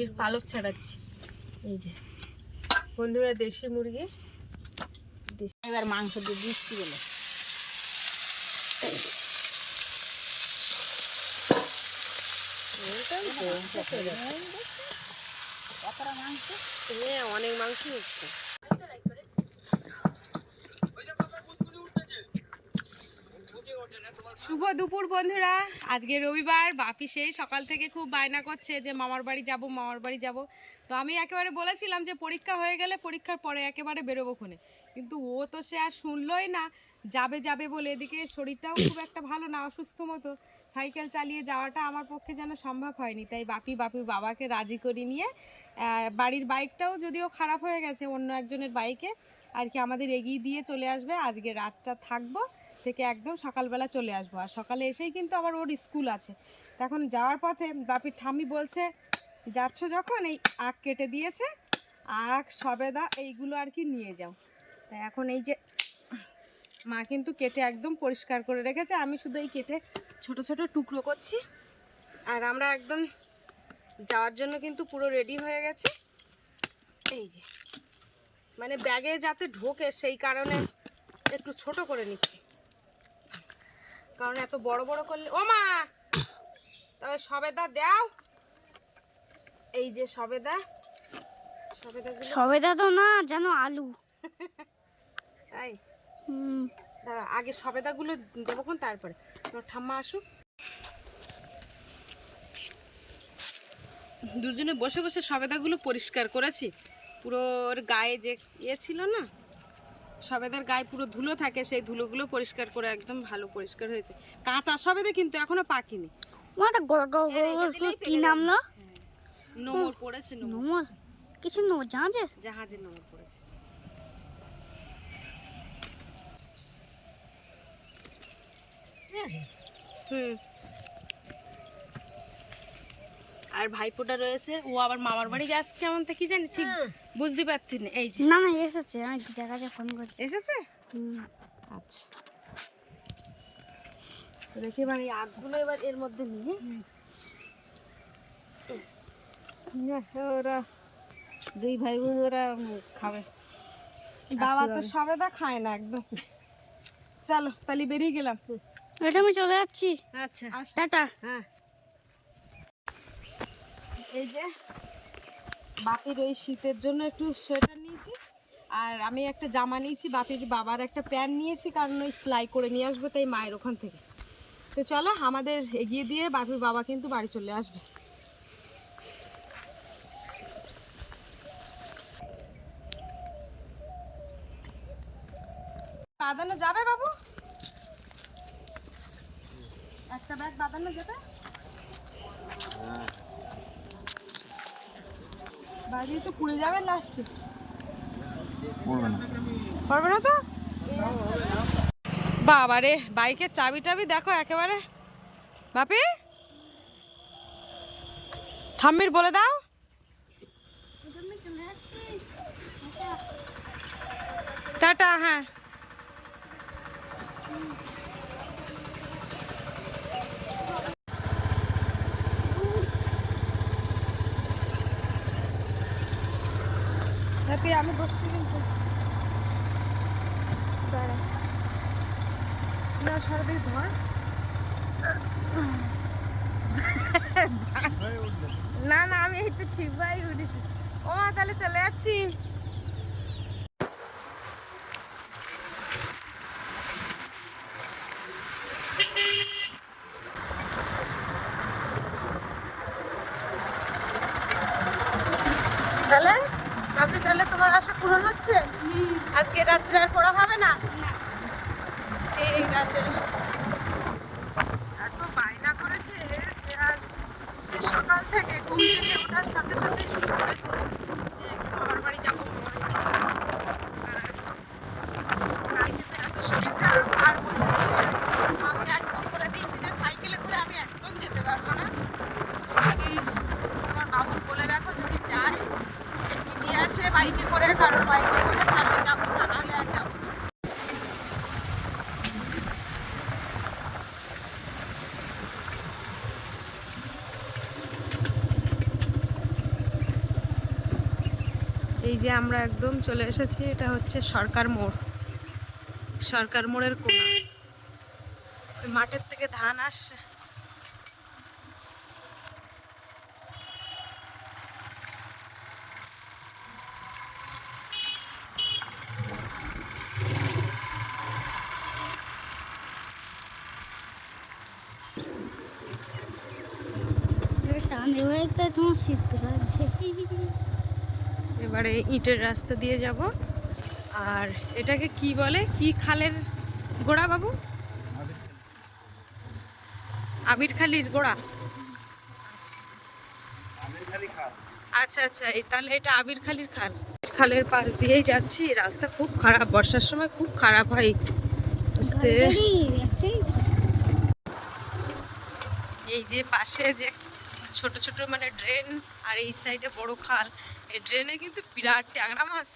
মুরগির পালক ছাড়াচ্ছি। এই যে। বন্ধুরা দেশি মুরগি। এবার মাংস দিয়ে দিচ্ছি বলে। হ্যাঁ অনেক মাংস হচ্ছে। শুভ দুপুর বন্ধুরা। আজকে রবিবার, বাপি সেই সকাল থেকে খুব বায়না করছে যে মামার বাড়ি যাব, মামার বাড়ি যাব। তো আমি একেবারে বলেছিলাম যে পরীক্ষা হয়ে গেলে পরীক্ষার পরে একেবারে বেরোবো খুনে। কিন্তু ও তো সে আর শুনলোই না, যাবে যাবে বলে এদিকে শরীরটাও খুব একটা ভালো না, অসুস্থ মতো। সাইকেল চালিয়ে যাওয়াটা আমার পক্ষে যেন সম্ভব হয়নি। তাই বাপি, বাপির বাবাকে রাজি করে নিয়ে বাড়ির বাইকটাও যদিও খারাপ হয়ে গেছে, অন্য একজনের বাইকে, আর কি আমাদের এগিয়ে দিয়ে চলে আসবে। আজকে রাতটা থাকব। থেকে একদম সকালবেলা চলে আসব। আর সকালে এসেই কিন্তু আবার ওর স্কুল আছে। তো এখন যাওয়ার পথে বাপির ঠাম্মি বলছে, যাচ্ছ যখন, এই আখ কেটে দিয়েছে, আখ, সবেদা, এইগুলো আর কি নিয়ে যাও। তা এখন এই যে মা কিন্তু কেটে একদম পরিষ্কার করে রেখেছে। আমি শুধু এই কেটে ছোট ছোট টুকরো করছি। আর আমরা একদম যাওয়ার জন্য কিন্তু পুরো রেডি হয়ে গেছি। এই যে। মানে ব্যাগে যাতে ঢোকে, সেই কারণে একটু ছোট করে নিচ্ছি। কারণ এত বড় বড় করলে ও মা! তবে সবেদা দাও। এই যে সবেদা। সবেদা সবেদা তো না যেন আলু। তাই হুম। দাঁড়া আগে সবেদাগুলো দেবো কোন তারপরে। তোমার ঠাম্মা আসুক। দুজনে বসে বসে সবেদাগুলো পরিষ্কার করেছি। পুরো ওর গায়ে যে ইয়ে ছিল না সবেদার গায়ে পুরো ধুলো থাকে সেই ধুলোগুলো পরিষ্কার করে একদম ভালো পরিষ্কার হয়েছে। কাঁচা সবেদা কিন্তু এখনও পাকিনি। ওটা গড় গড় গড় গড় করে কি নামলো নোমর পড়েছে নোমর। কিছু নো জাহাজে জাহাজে নোমর পড়েছে। হুম। আর ভাইপোটা রয়েছে ও আবার মামার বাড়ি যাচ্ছে কেমন তা কি জানি ঠিক বুঝতে পারছি না এই যে। না না এসেছে আমি দেখাতে ফোন করি। এসেছে? আচ্ছা। তো দেখি এবার এই আখগুলো এবার এর মধ্যে নিয়ে। ওরা দুই ভাই বোন ওরা খাবে। বাবা তো সবেদা খায় না একদম। চলো তাহলে বেরিয়ে গেলাম। এটা আমি চলে যাচ্ছি। আচ্ছা। টাটা। হ্যাঁ। এই যে বাপির ওই শীতের জন্য একটু সোয়েটার নিয়েছি। আর আমি একটা জামা নিয়েছি, বাপির বাবার একটা প্যান্ট নিয়েছি, কারণ ওই সেলাই করে নিয়ে আসব তাই মায়ের ওখান থেকে। তো চলো, আমাদের এগিয়ে দিয়ে বাপির বাবা কিন্তু বাড়ি চলে আসবে বাঁধানো যাবে বাবু একটা ব্যাগ বাঁধানো যাবে বাড়ি তো পুড়ে যাবে লাস্টে পারবে না তো বাবা রে বাইকের চাবি টাবি দেখো একেবারে। বাপি? ঠাম্মির বলে দাও। টাটা হ্যাঁ। আমি বসছি কিন্তু দাঁড়া না সারাদিন ধর না না আমি তো ঠিক ভাই উঠেছি। ও তাহলে চলে যাচ্ছি তাহলে আপনি তাহলে তোমার আশা পূরণ হচ্ছে আজকে রাত্রে আর পড়া হবে না ঠিক আছে এত বায়না করেছে যে আর সে সকাল থেকে ঘুম থেকে ওঠার সাথে সাথে শুরু করেছে যে মামার বাড়ি যাব মামার বাড়ি যাব আর কালকে তো এত শরীর খারাপ আর বলতে গেলে আমি একদম বলে দিয়েছি যে সাইকেলে করে আমি একদম যেতে পারব না যদি তোমার বাবুর বলে রাখো যদি যায় যদি দিয়ে আসে বাইকে করে বাইকে করে যাব এই যে আমরা একদম চলে এসেছি, এটা হচ্ছে সরকার মোড়। সরকার মোড়ের কোনা। মাঠের থেকে ধান আসছে টানে হয়ে তো তোমার শীত লাগছে এবারে ইটের রাস্তা দিয়ে যাব। আর এটাকে কি বলে? কি খালের গোড়া বাবু? আবির খালির গোড়া। আচ্ছা আচ্ছা তাহলে এটা আবির খালির খাল। খালের পাশ দিয়েই যাচ্ছি। রাস্তা খুব খারাপ, বর্ষার সময় খুব খারাপ হয় আস্তে এই যে পাশে যে ছোট ছোট মানে ড্রেন আর এই সাইডে বড় খাল এই ড্রেনে কিন্তু বিরাট ট্যাংরা মাছ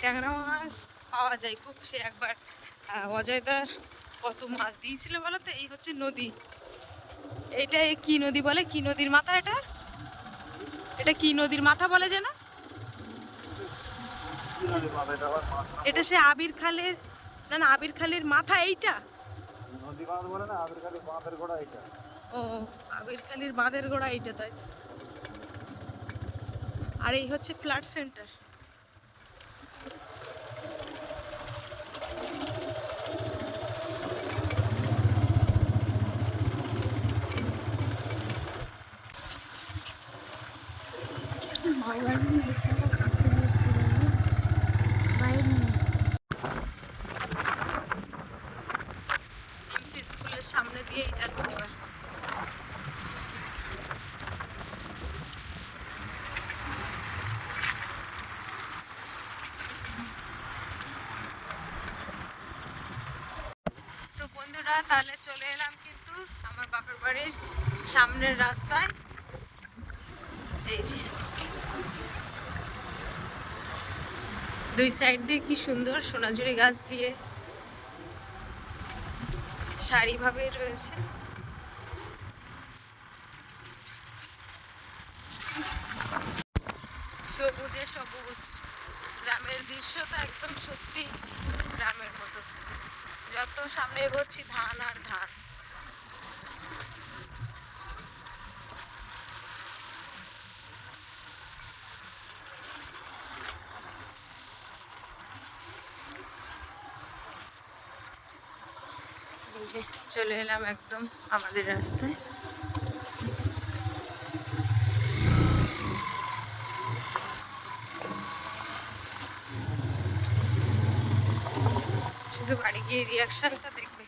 ট্যাংরা মাছ পাওয়া যায়। খুব সে একবার আহ, অজয়দা কত মাছ দিয়েছিল বলো তো এই হচ্ছে নদী। এটা কি নদী বলে? কি নদীর মাথা এটা? এটা কি নদীর মাথা বলে যেন? এটা সে আবির খালের না না আবির খালের মাথা এইটা? নদী বাঁধ বলে না আবির খালি বাঁধের গোড়া এটা ও আবির খালির বাঁধের গোড়া এইটা তাই। আর এই হচ্ছে ফ্ল্যাট সেন্টার। এমসি স্কুলের সামনে দিয়েই যাচ্ছি এবার তো বন্ধুরা তাহলে চলে এলাম কিন্তু আমার বাপের বাড়ির সামনের রাস্তায়। এই যে। দুই সাইড দিয়ে কি সুন্দর সোনাঝুরি গাছ দিয়ে সারিভাবে রয়েছে। সবুজে সবুজ। গ্রামের দৃশ্যটা একদম সত্যি গ্রামের মতো। যত সামনে এগোচ্ছি ধান আর ধান। চলে এলাম একদম আমাদের রাস্তায় শুধু বাড়ি গিয়ে রিয়াকশনটা দেখবে।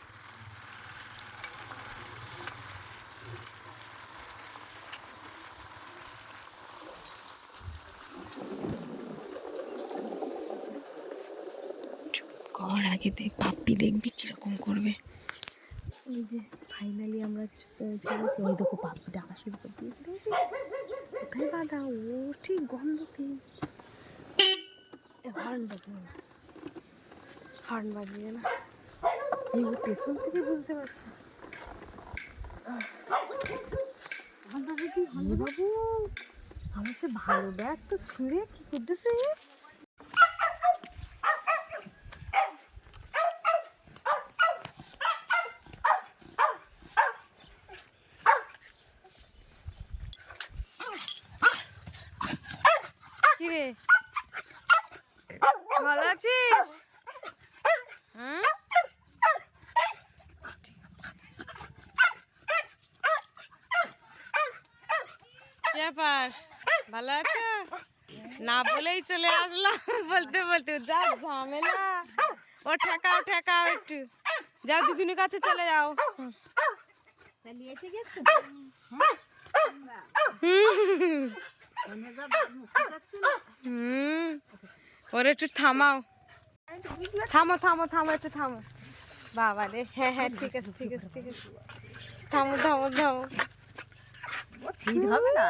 কর আগে দেখ পাপ্পি দেখবি কীরকম করবে। এই যে ফাইনালি আমরা ছেড়েছি ওই দেখো পাপি ডাকা শুরু করে দিয়েছে। কোথায় বাঁধা ও ঠিক গন্ধ পেয়ে হর্ন বাজিয়ে না। হর্ন বাজিয়ে না। এই ও পেছন থেকে বুঝতে পারছি? আমার সে ভালো ব্যাগ তো ছিঁড়ে কি করতেছে কিরে ভালো আছিস হুম? কি ব্যাপার ভালো আছো? না বলেই চলে আসলাম। বলতে বলতে যা ঝামেলা। ও ঠেকাও ঠেকাও একটু। যাও দিদিনের কাছে চলে যাও। হুম। ওর একটু থামাও। থামো থামো থামো একটু থামো। বাবা রে হ্যাঁ হ্যাঁ ঠিক আছে ঠিক আছে ঠিক আছে। থামো থামো থামো। হবে না?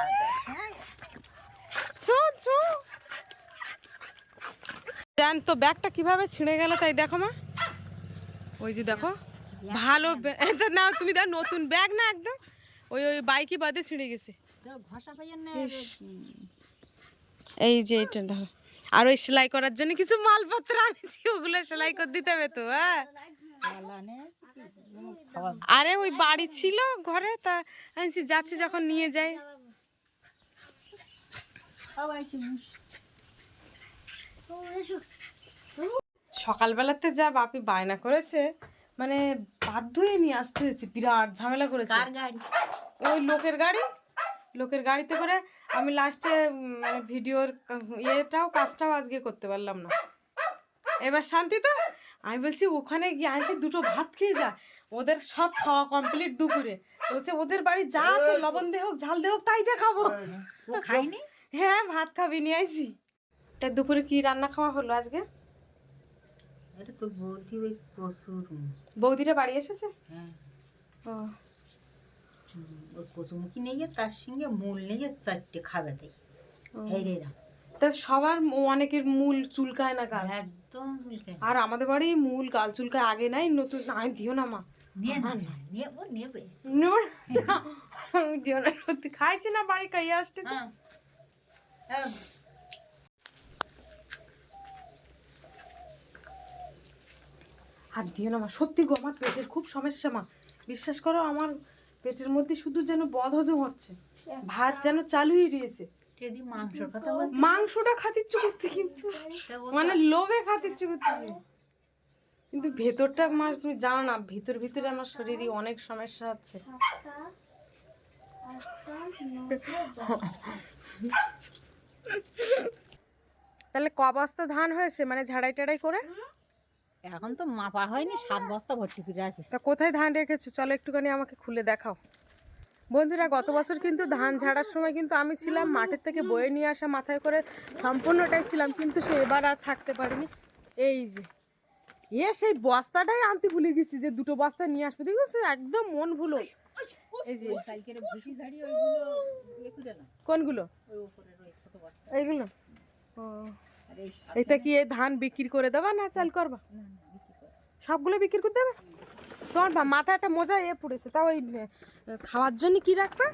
জান তো ব্যাগটা কীভাবে ছিঁড়ে গেল তাই দেখো মা। ওই যে দেখো, ভালো না তুমি দেখ নতুন ব্যাগ না একদম। ওই ওই বাইকই বাদে ছিঁড়ে গেছে। এই যে এটা দেখো। আর ওই সেলাই করার জন্য কিছু মালপত্র আনেছি, ওগুলো সেলাই করে দিতে হবে তো হ্যাঁ। আরে ওই বাড়ি ছিল ঘরে, তা আনছি, যাচ্ছি যখন নিয়ে যাই। সকালবেলাতে যা বাপি বায়না করেছে মানে বাধ্য হয়ে নিয়ে আসতে হয়েছে বিরাট ঝামেলা করেছে। ওই লোকের গাড়ি লোকের গাড়িতে করে আমি লাস্টে মানে ভিডিওর ইয়েটাও কাজটাও আজকে করতে পারলাম না। এবার শান্তি তো? আমি বলছি ওখানে গিয়ে আনছি দুটো ভাত খেয়ে যা। ওদের সব খাওয়া কমপ্লিট দুপুরে। বলছে ওদের বাড়ি যা আছে লবণ দে হোক ঝাল দে হোক তাই দেখাবো। খাইনি হ্যাঁ ভাত খাবি নিয়ে আইছি। তা দুপুরে কি রান্না খাওয়া হলো আজকে? এটা তোর বৌদি ওই কচুর বৌদিরা বাড়ি এসেছে? হ্যাঁ। ও। ওই কচুমুখি নিয়ে গিয়ে তার সঙ্গে মূল নিয়ে গিয়ে চারটে খাবে দেয়। এই রে তা সবার অনেকের মূল চুলকায় না গাল একদম চুলকে আর আমাদের বাড়ি মূল গাল চুলকায় আগে নাই নতুন নাই দিও না মা। নিয়ে না নেবে না। দিও না সত্যি। খাইছি না বাড়ি খাইয়ে আসতেছে। হ্যাঁ। হাত দিও না মা সত্যি গো আমার পেটের খুব সমস্যা মা। বিশ্বাস করো আমার পেটের মধ্যে শুধু যেন বদ হজম হচ্ছে। ভাত যেন চালুই রয়েছে। যদি মাংসর কথা বল মাংসটা খাতে ইচ্ছে করতে কিন্তু। মানে লোভে খাতে ইচ্ছে করতেছে কিন্তু ভেতরটা আমার তুমি জানো না ভেতর ভিতরে আমার শরীরে অনেক সমস্যা হচ্ছে। তাহলে ক বস্তা ধান হয়েছে? মানে ঝাড়াই টাড়াই করে? এখন তো মাপা হয়নি সাত বস্তা ভর্তি করে রাখিস। তা কোথায় ধান রেখেছো? চলো একটুখানি আমাকে খুলে দেখাও। বন্ধুরা গত বছর কিন্তু ধান ঝাড়ার সময় কিন্তু আমি ছিলাম মাঠের থেকে বয়ে নিয়ে আসা মাথায় করে সম্পূর্ণটাই ছিলাম কিন্তু সে এবার আর থাকতে পারিনি। এই যে এ সেই বস্তাটাই আনতে ভুলে গেছি যে দুটো বস্তা নিয়ে আসবে। দেখছ একদম মন ভুলো। এই যে কোনগুলো? এইগুলো? ও। এটা কি এই ধান বিক্রি করে দেবা না চাল করবা? সবগুলো বিক্রি করে দেবে? তোমার মাথায় একটা মজা এ পড়েছে তাও ওই খাওয়ার জন্য কি রাখবে?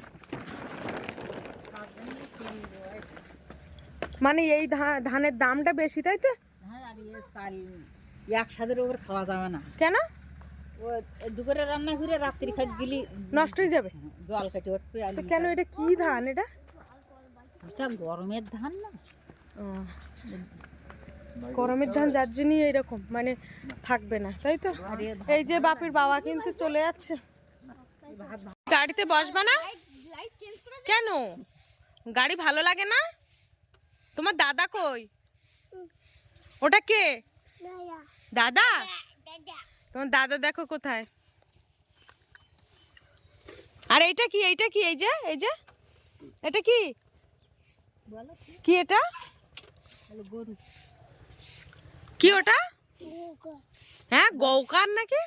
মানে এই ধানের দামটা বেশি তাই তো? হ্যাঁ আর চাল একসাথে ওপর খাওয়া যাবে না। কেন? দুপুরে রান্না করে রাত্রি খাই গেলি নষ্ট হয়ে যাবে। জল কেটে কেন এটা কি ধান এটা? গরমের ধান না? গরমের ধান যার জন্যই এইরকম মানে থাকবে না তাই তো? এই যে বাপির বাবা কিন্তু চলে যাচ্ছে। গাড়িতে বসবা না? কেন? গাড়ি ভালো লাগে না? তোমার দাদা কই? ওটা কে? দাদা? তোমার দাদা দেখো কোথায়। আর এইটা কি? এইটা কি? এই যে এই যে? এটা কি? কি? এটা? গরু। কি ওটা? হ্যাঁ গৌকার নাকি?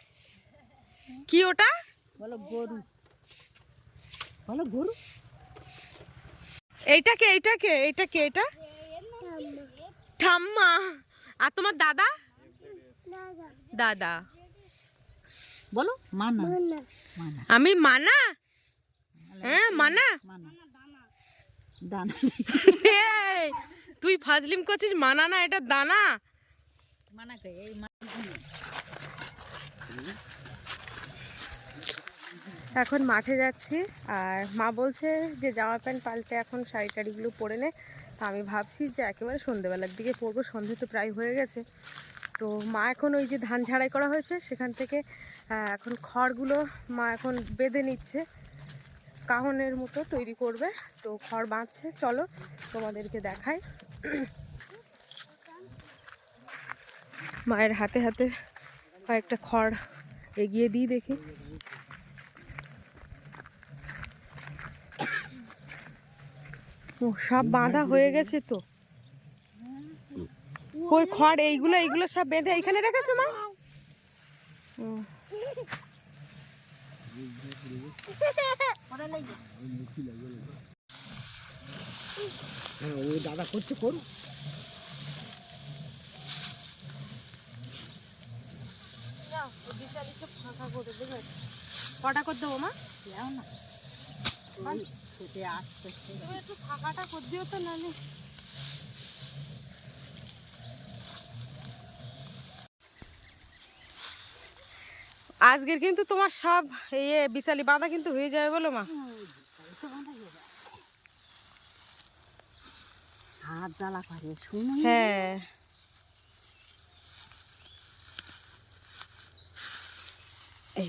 কি ওটা? বলো গরু। বলো গরু। এইটা কে এইটা কে এইটা কে এটা? ঠাম্মা। আর তোমার দাদা? দাদা। বলো মানা। আমি মানা। হ্যাঁ মানা? মানা। দানা। তুই ফাজলিম করছিস মানা না এটা দানা। মানা কে এই এখন মাঠে যাচ্ছি আর মা বলছে যে জামা প্যান্ট পাল্টে এখন শাড়ি টাড়িগুলো পরে নে। তা আমি ভাবছি যে একেবারে সন্ধেবেলার দিকে পরবো সন্ধে তো প্রায় হয়ে গেছে। তো মা এখন ওই যে ধান ঝাড়াই করা হয়েছে সেখান থেকে এখন খড়গুলো মা এখন বেঁধে নিচ্ছে। কাহনের মতো তৈরি করবে। তো খড় বাঁধছে চলো তোমাদেরকে দেখাই। মায়ের হাতে হাতে কয়েকটা খড় এগিয়ে দিই দেখি। ও সব বাঁধা হয়ে গেছে তো? ওই খড় এইগুলো এইগুলো সব বেঁধে এইখানে রেখেছো মা? ও, হ্যাঁ, ওই দাদা করছে করু কটা করে দেবো মা? যাও না। একটু ফাঁকাটা করে দিও তো নালে আজকের কিন্তু তোমার সব ইয়ে বিচালি বাঁধা কিন্তু হয়ে যাবে বলো মা। হাত জ্বালা করে শুনো হ্যাঁ। এই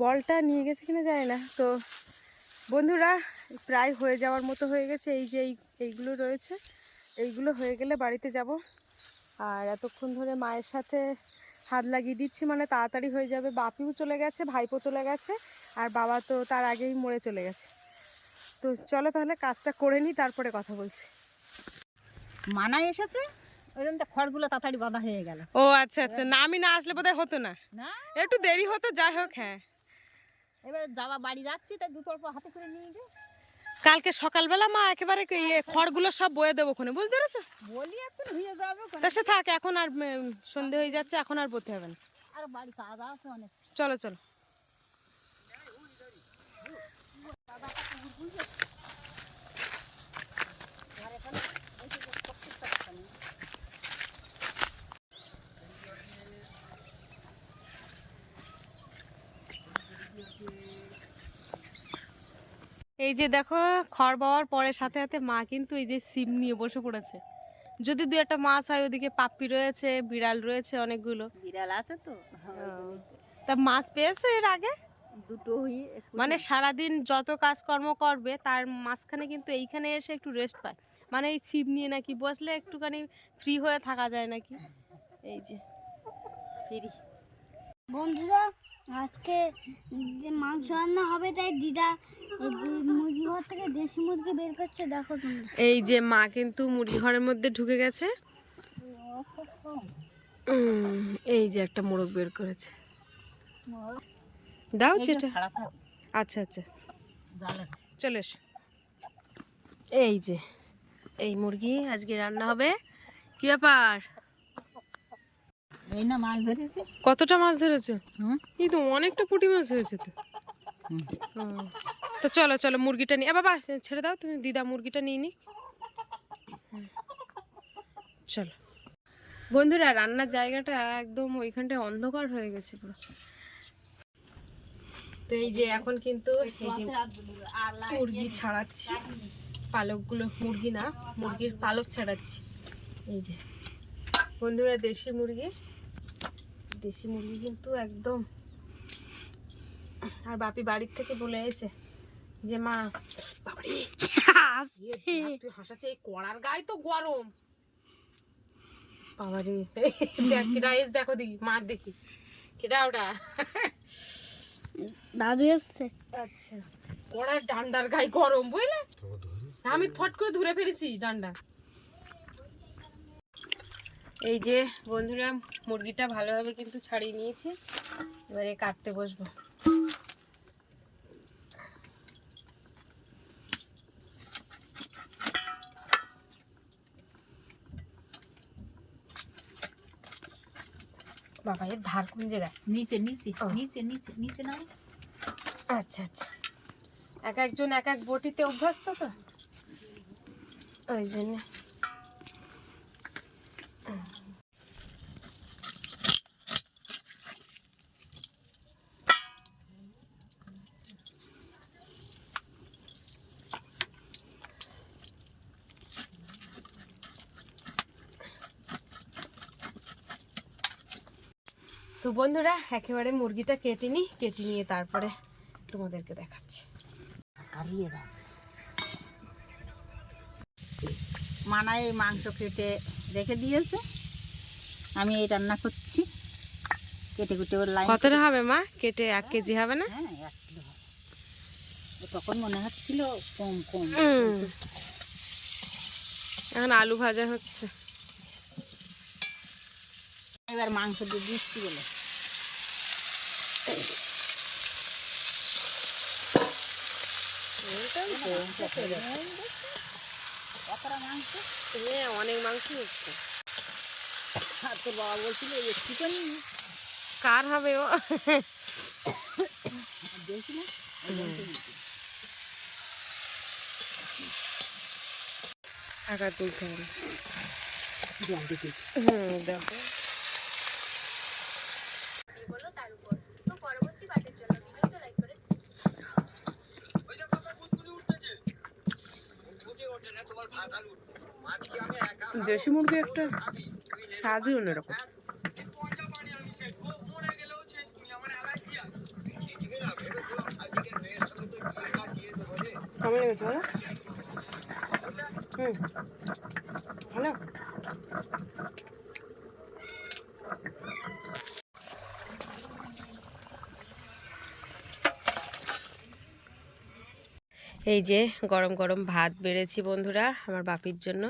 বলটা নিয়ে গেছে কিনা জানি না। তো বন্ধুরা প্রায় হয়ে যাওয়ার মতো হয়ে গেছে। এই যে এই এইগুলো রয়েছে। এইগুলো হয়ে গেলে বাড়িতে যাব। আর এতক্ষণ ধরে মায়ের সাথে হাত লাগিয়ে দিচ্ছি মানে তাড়াতাড়ি হয়ে যাবে। বাপিও চলে গেছে ভাইপো চলে গেছে আর বাবা তো তার আগেই মরে চলে গেছে। তো চলো তাহলে কাজটা করে নিই তারপরে কথা বলছি। মানায় এসেছে? ওই জন্য তো খড়গুলো তাড়াতাড়ি বাঁধা হয়ে গেল। ও আচ্ছা আচ্ছা। না আমি না আসলে বোধহয় হতো না। একটু দেরি হতো যাই হোক হ্যাঁ। এবার যাওয়া বাড়ি যাচ্ছি তাই দুটো হাতে করে নিয়ে গে কালকে সকালবেলা মা একেবারে ইয়ে খড়গুলো সব বয়ে দেবো ওখানে বুঝতে পেরেছ? তা সে থাক এখন আর সন্ধে হয়ে যাচ্ছে এখন আর বলতে হবে না। চলো চলো। এই যে দেখো খড় পাওয়ার পরে সাথে সাথে মা কিন্তু এই যে সিম নিয়ে বসে পড়েছে। যদি দু একটা মাছ হয় ওদিকে পাপ্পি রয়েছে বিড়াল রয়েছে অনেকগুলো। বিড়াল আছে তো? তা মাছ পেয়েছ এর আগে? দুটো হয়ে মানে সারাদিন যত কাজকর্ম করবে তার মাঝখানে কিন্তু এইখানে এসে একটু রেস্ট পায়। মানে এই ছিপ নিয়ে নাকি বসলে একটুখানি ফ্রি হয়ে থাকা যায় নাকি? এই যে। ফিরি। বন্ধুরা আজকে যে মাংস রান্না হবে তাই দিদা এই দু- মুরগি ঘর থেকে দেশি মুরগি বের করছে দেখো এই যে মা কিন্তু মুরগি ঘরের মধ্যে ঢুকে গেছে। এই যে একটা মোরগ বের করেছে। দাও যেটা। আচ্ছা আচ্ছা। চলে এসো। এই যে এই মুরগি আজকে রান্না হবে। কি ব্যাপার? এই না মাছ ধরেছে। কতটা মাছ ধরেছো? হুম? এই তো অনেকটা পুঁটি মাছ হয়েছে তো। হুম। তো চলো চলো মুরগিটা নিয়ে বাবা ছেড়ে দাও তুমি দিদা মুরগিটা নিয়ে নি। চলো। বন্ধুরা রান্নার জায়গাটা একদম ওইখানটায় অন্ধকার হয়ে গেছে পুরো। তো এই যে এখন কিন্তু মুরগি ছাড়াচ্ছি। পালকগুলো মুরগি না মুরগির পালক ছাড়াচ্ছি। এই যে। বন্ধুরা দেশি মুরগি। দেশি মুরগি কিন্তু একদম আর বাপি বাড়ির থেকে বলে এসেছে। যে মা বাবারে। ইয়ে, তুই হাসাচ্ছে এই কড়ার গায়ে তো গরম। বাবারে দেখ কিরা এস দেখো দেখি মার দেখি। কিরা ওটা? দাদু এসছে। আচ্ছা। কড়ার ডান্ডার গায়ে গরম বুঝলে? আমি ফট করে ধরে ফেলেছি ডান্ডা। এই যে বন্ধুরা মুরগিটা ভালোভাবে কিন্তু ছাড়িয়ে নিয়েছি। এবারে কাটতে বসবো। বাবা এর ধার কোন জায়গায়? নিচে নিচে। নিচে নিচে নিচে নাও। আচ্ছা আচ্ছা। এক একজন এক এক বটিতে অভ্যস্ত তো? ওই জন্য। বন্ধুরা একেবারে মুরগিটা কেটে নিই কেটে নিয়ে তারপরে তোমাদেরকে দেখাচ্ছি। মানায় এই মাংস কেটে রেখে দিয়েছে। আমি এই রান্না করছি। কেটে কুটে ওর লাইন কতটা হবে মা? কেটে এক কেজি হবে না? হ্যাঁ এক কিলো হবে। তখন মনে হচ্ছিল কম কম। এখন আলু ভাজা হচ্ছে। এবার মাংস দিয়ে দিচ্ছি বলে। হ্যাঁ অনেক মাংস হচ্ছে আর তোর বাবা বলছিল একটু তো নিই কার হবে ও? দেখি তুলতে হবে হুম দেখো। দেশি মুরগি একটা স্বাদই অন্যরকম। কেমন লেগেছে হুম। এই যে গরম গরম ভাত বেড়েছি বন্ধুরা, আমার বাপির জন্য।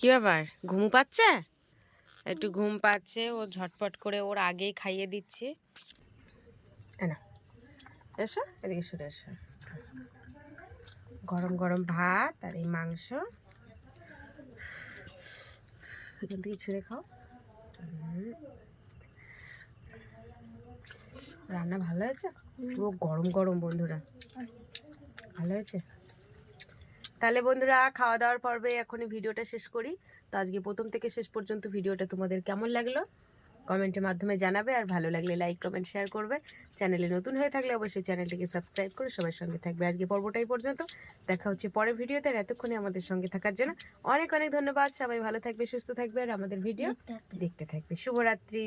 কি ব্যাপার? ঘুমু পাচ্ছে? একটু ঘুম পাচ্ছে ও ঝটপট করে ওর আগেই খাইয়ে দিচ্ছি। নাও, এসো এদিকে সরে এসো। গরম গরম ভাত আর এই মাংস। এখান থেকে ছেড়ে খাও। রান্না ভালো হয়েছে? পুরো গরম গরম বন্ধুরা। ভালো হয়েছে? তাহলে বন্ধুরা খাওয়া দাওয়ার পর্বে এখনই ভিডিওটা শেষ করি। তো আজকে প্রথম থেকে শেষ পর্যন্ত ভিডিওটা তোমাদের কেমন লাগল? কমেন্টের মাধ্যমে জানাবে আর ভালো লাগলে লাইক কমেন্ট শেয়ার করবে। চ্যানেলে নতুন হয়ে থাকলে অবশ্যই চ্যানেলটিকে সাবস্ক্রাইব করে সবার সঙ্গে থাকবে। আজকে পর্বটাই পর্যন্ত। দেখা হচ্ছে পরের ভিডিওতে আর এতক্ষণে আমাদের সঙ্গে থাকার জন্য অনেক অনেক ধন্যবাদ। সবাই ভালো থাকবে সুস্থ থাকবে আর আমাদের ভিডিও দেখতে থাকবে। শুভরাত্রি।